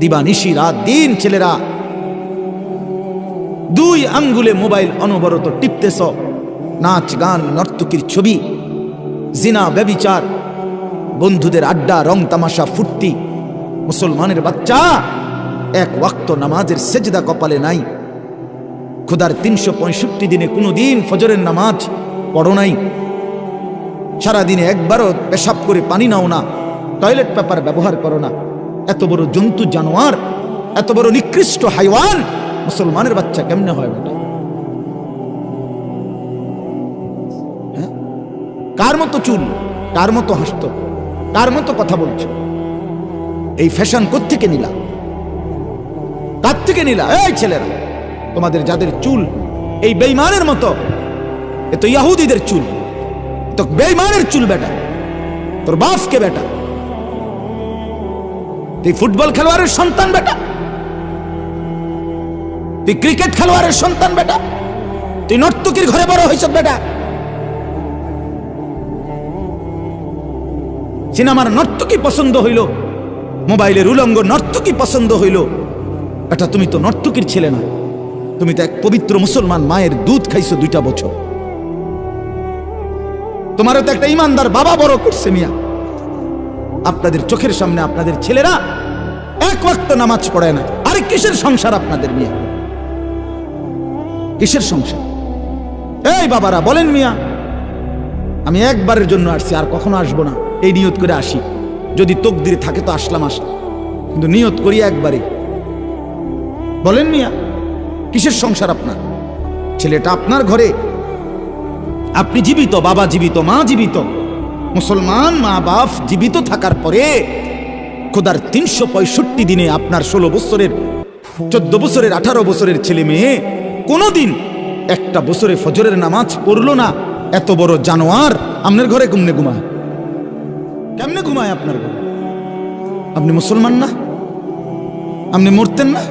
দিবানিশি রাত দিন, ছেলেরা। দুই আঙ্গুলে মোবাইল অনবরত টিপতেছ। নাচ, গান, নর্তকীর ছবি, জিনা, ব্যবিচার, বন্ধুদের আড্ডা, রং, তামাশা, ফুর্তি। মুসলমানের বাচ্চা, এক ওয়াক্ত নামাজের সেজদা কপালে নাই। খুদার তিনশো পঁয়ষট্টি দিনে কোনো দিন ফজরের নামাজ পড়ো নাই। সারাদিনে একবারও পেশাব করে পানি নাও না, টয়লেট পেপার ব্যবহার করো না। এত বড় জন্তু, জানোয়ার, এত বড় নিকৃষ্ট হাইওয়ান, মুসলমানের বাচ্চা কেমনে হয় বেটা? হ্যাঁ? কার মতো চুল, কার মতো হাসত, কার মতো কথা বলছো? এই ফ্যাশন কোত্থেকে নিলা? কার থেকে নিলা? এই ছেলেরা, তোমাদের যাদের চুল, এই বেইমানের মতো, এ তো ইয়াহুদিদের চুল তো বেইমানের চুল বেটা, তোর বাপকে বেটা। তুই ফুটবল খেলোয়াড়ের সন্তান বেটা। তুই ক্রিকেট খেলোয়াড়ের সন্তান বেটা। তুই নর্তকীর ঘরে বড় হয়েছ বেটা। সিনেমার নর্তকী পছন্দ হইল, মোবাইলের উলঙ্গ নর্তকী পছন্দ হইল। এটা তুমি তো নর্তকীর ছেলে না। তুমি তো এক পবিত্র মুসলমান মায়ের দুধ খাইছো দুইটা বছর। তোমারও তো একটা ইমানদার বাবা বড় করছে মিয়া। আপনাদের চোখের সামনে আপনাদের ছেলেরা এক ওয়াক্ত নামাজ পড়ে না। আরে কিসের সংসার আপনাদের মিয়া কিসের সংসার? এই বাবারা, বলেন মিয়া, আমি একবারের জন্য আসছি, আর কখনো আসব না। এই নিয়ত করে আসি। যদি তকদিরে থাকে তো আসলাম আসলাম। কিন্তু নিয়ত করি একবারে। বলেন মিয়া, কিসের সংসার আপনার? ছেলেটা আপনার ঘরে। আপনি জীবিত, বাবা জীবিত, মা জীবিত। মুসলমান মা বাপ জীবিত থাকার পরে খোদার তিনশো পঁয়ষট্টি দিনে আপনার ষোলো বছরের, চোদ্দ বছরের, আঠারো বছরের ছেলে মেয়ে কোনোদিন একটা বছরে ফজরের নামাজ পড়ল না। এত বড় জানোয়ার আপনার ঘরে কেমনে ঘুমায়? কেমনে ঘুমায় আপনার ঘরে? আপনি মুসলমান না? আপনি মরতেন না?